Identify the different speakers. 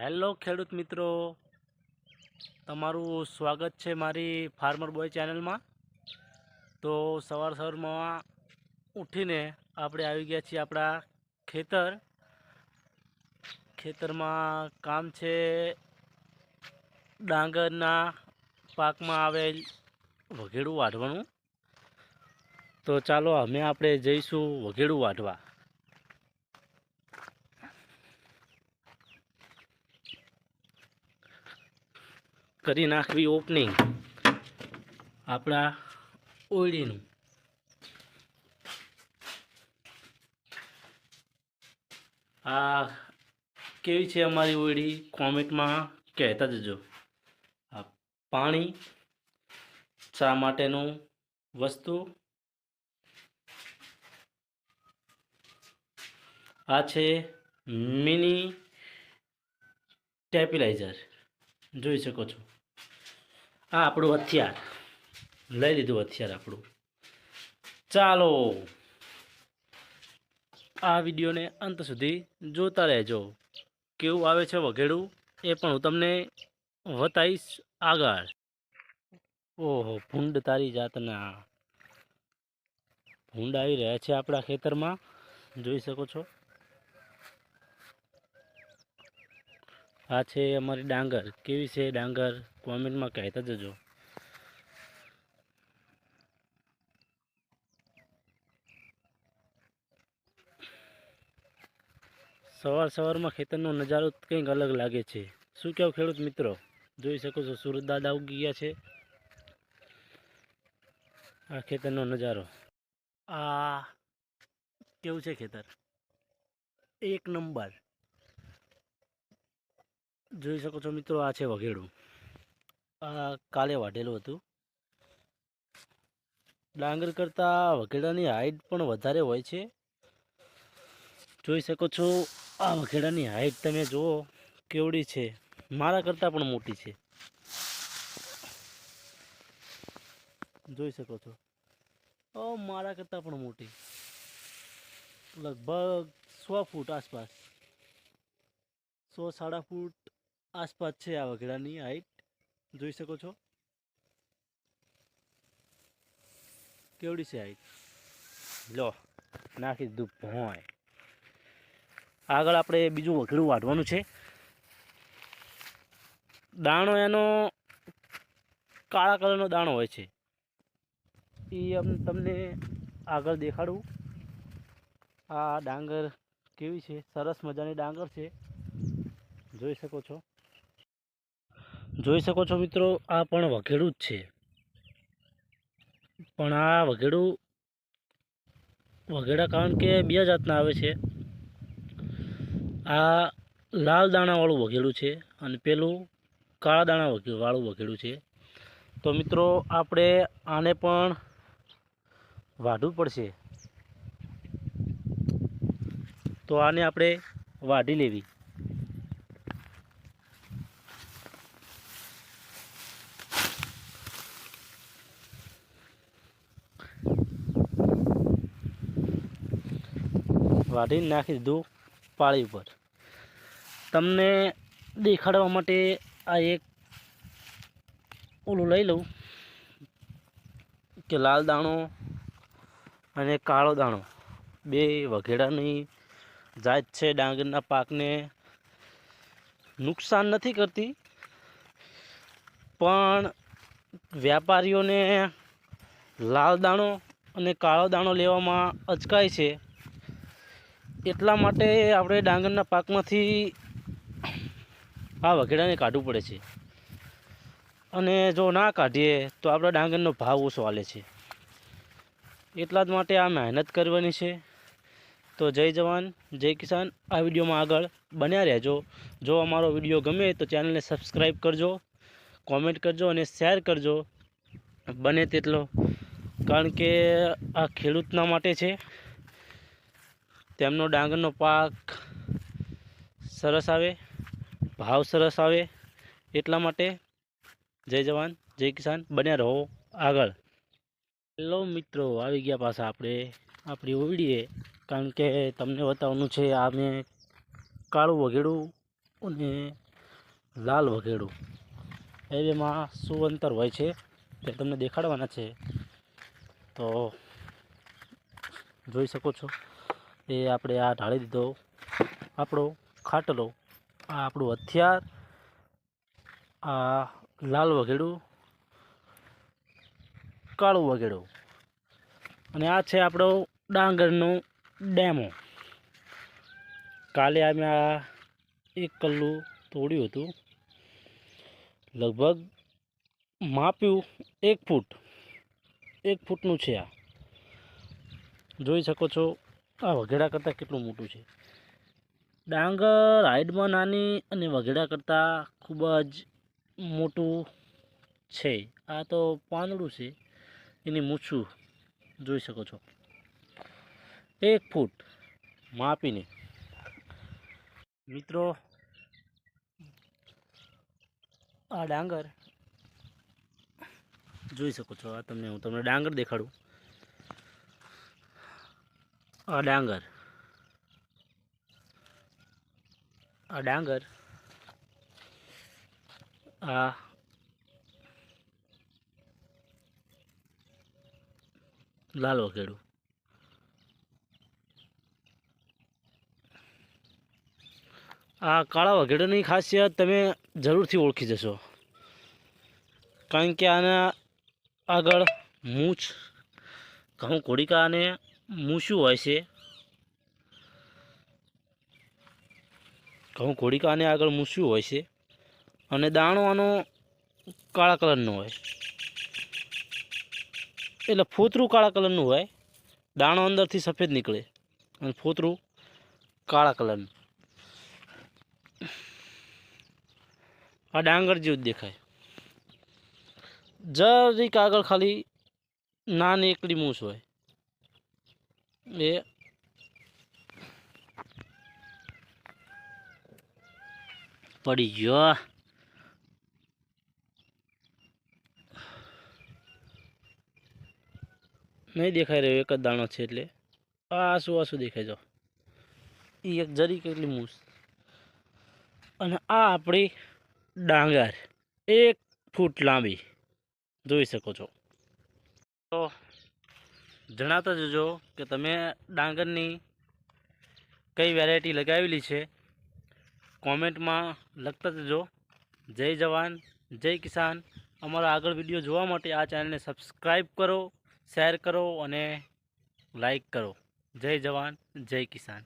Speaker 1: Hello ખેડૂત મિત્રો. તમારું સ્વાગત છે મારી ફાર્મર બોય ચેનલમાં. તો સવાર સવારમાં ઉઠીને આપણે આવી ગયા છીએ આપણા ખેતર. ખેતરમાં કામ છે ડાંગરના પાકમાં આવેલ વઘેડું વાઢવાનું. તો ચાલો અમે આપણે જઈશું વઘેડું વાઢવા. કરી નાખવી ઓપનિંગ આપણા ઓળીનું આ કેવી છે અમારી ઓળી કોમેન્ટમાં કહેતા જજો. આ પાણી ચા માટેનું વસ્તુ? આ છે મિની ટેપિલાઇઝર જોઈ શકો છો. આ આપણું હથિયાર. લઈ લીધું હથિયાર આપણું. ચાલો. આ વિડીયોને અંત સુધી જોતા રહેજો. કેવું આવે છે વઘેડું એ પણ હું તમને વતાવીશ આગળ. ઓહો, ભૂંડ તારી જાતના. ભૂંડ આવી રહ્યા છે આપણા ખેતરમાં. જોઈ શકો છો. આ છે અમારી ડાંગર. કેવી છે ડાંગર? કોમેન્ટમાં કહેતા જજો. સવાર સવારમાં ખેતરનો નજારો કંઈક અલગ લાગે છે. શું કહેવું ખેડૂત મિત્રો? જોઈ શકો છો, સુરત દાદા ઉગી ગયા છે. આ ખેતરનો નજારો. આ કેવું છે ખેતર? એક નંબર. જોઈ શકો છો મિત્રો, આ છે વઘેડું. આ કાલે વાઢેલું હતું. ડાંગર કરતાં વઘેડાની હાઈટ પણ વધારે હોય છે. જોઈ શકો છો, આ વઘેડાની હાઈટ તમે જુઓ કેવડી છે. મારા કરતાં પણ મોટી છે. જોઈ શકો છો. ઓ મારા કરતાં પણ મોટી. લગભગ સો ફૂટ આસપાસ. સો સાડા ફૂટ આસપાસ છે આ વઘેડાની હાઈટ. જોઈ શકો છો. કેવડી છે હાઈટ? લો, નાખી દીધું ભોંય. આગળ આપણે બીજું વઘેડું વાઢવાનું છે. દાણો એનો, કાળા કલરનો દાણો હોય છે. એ તમને આગળ દેખાડું. આ ડાંગર કેવી છે? સરસ મજાની ડાંગર છે. જોઈ શકો છો. જોઈ શકો છો મિત્રો, આ પણ વઘેડું જ છે. પણ આ વઘેડું વઘેડા કારણ કે બે જાતના આવે છે. આ લાલ દાણાવાળું વઘેડું છે અને પેલું કાળા દાણા વાળું વઘેડું છે. તો મિત્રો, આપણે આને પણ વાઢવું પડશે. તો આને આપણે વાઢી લેવી. વાઢીને નાખી દીધું પાળી ઉપર. તમને દેખાડવા માટે આ એક ઓલું લઈ લઉં કે લાલ દાણો અને કાળો દાણો. બે વઘેડાની જાત છે ડાંગરના પાકને નુકસાન નથી કરતી, પણ વ્યાપારીઓને લાલ દાણો અને કાળો દાણો લેવામાં અચકાય છે. એટલા માટે આપણે ડાંગરના પાકમાંથી આ વઘેડાને કાઢવું પડે છે. અને જો ના કાઢીએ તો આપણા ડાંગરનો ભાવ ઓછો હાલે છે. એટલા જ માટે આ મહેનત કરવાની છે. તો જય જવાન, જય કિસાન. આ વિડીયોમાં આગળ બન્યા રહેજો. જો અમારો વીડિયો ગમે તો ચેનલને સબસ્ક્રાઈબ કરજો, કોમેન્ટ કરજો અને શેર કરજો. બને તેટલો. કારણ કે આ ખેડૂતના માટે છે. તેમનો ડાંગરનો પાક સરસ આવે, ભાવ સરસ આવે. એટલા માટે જય જવાન, જય કિસાન, બન્યા રહો આગળ. હેલો મિત્રો, આવી ગયા પાછા આપણે આપણી ઓવડીએ. કારણ કે તમને બતાવવાનું છે, આ મેં કાળું વઘેડું અને લાલ વઘેડું. એ શું અંતર હોય છે, તે તમને દેખાડવાના છે. તો જોઈ શકો છો. એ આપણે આ ઢાળી દીધો. આપણો ખાટલો, આ આપણું હથિયાર, આ લાલ વઘેડું, કાળું વઘેડું. અને આ છે આપણો ડાંગરનો ડેમો. કાલે અમે આ એક કલ્લું તોડ્યું હતું. લગભગ માપ્યું એક ફૂટ. એક ફૂટનું છે આ. જોઈ શકો છો આ વઘેડા કરતાં કેટલું મોટું છે? ડાંગર, હાઈટમાં નાની અને વઘેડા કરતાં ખૂબ જ મોટું છે. આ તો પાંદડું છે. એની મૂછું જોઈ શકો છો. એક ફૂટ માપીને. મિત્રો, આ ડાંગર જોઈ શકો છો. આ તમને હું તમને ડાંગર દેખાડું. આ ડાંગર. આ ડાંગર. આ લાલ વઘેડું આ કાળા વઘેડાની ખાસિયત તમે જરૂરથી ઓળખી જશો. કારણ કે આના આગળ મૂછ, ઘઉં, કોડિકા અને મૂછું હોય છે? ઘઉં ઘોડીકાને આગળ મૂછું હોય છે? અને દાણો આનો કાળા કલરનો હોય. એટલે ફોતરું કાળા કલરનું હોય. દાણો અંદરથી સફેદ નીકળે અને ફોતરું કાળા કલરનું. આ ડાંગર જેવું જ દેખાય. જરીક આગળ ખાલી નાની એકલી મૂછ હોય. એ. પડી ગયો. નહીં દેખાઈ રહ્યો, એક જ દાણો છે એટલે. આસુ આસુ દેખાય જો એ એક જરી કેટલી મૂસ. અને આ આપણી ડાંગર. એક ફૂટ લાંબી. જોઈ શકો છો. તો જણાવતા જજો કે તમે ડાંગરની કઈ વેરાયટી લગાવેલી છે. કોમેન્ટમાં લખતા જજો. જય જવાન, જય કિસાન. અમારા આગળ વીડિયો જોવા માટે આ ચેનલને સબસ્ક્રાઈબ કરો શેર કરો અને લાઈક કરો. જય જવાન, જય કિસાન.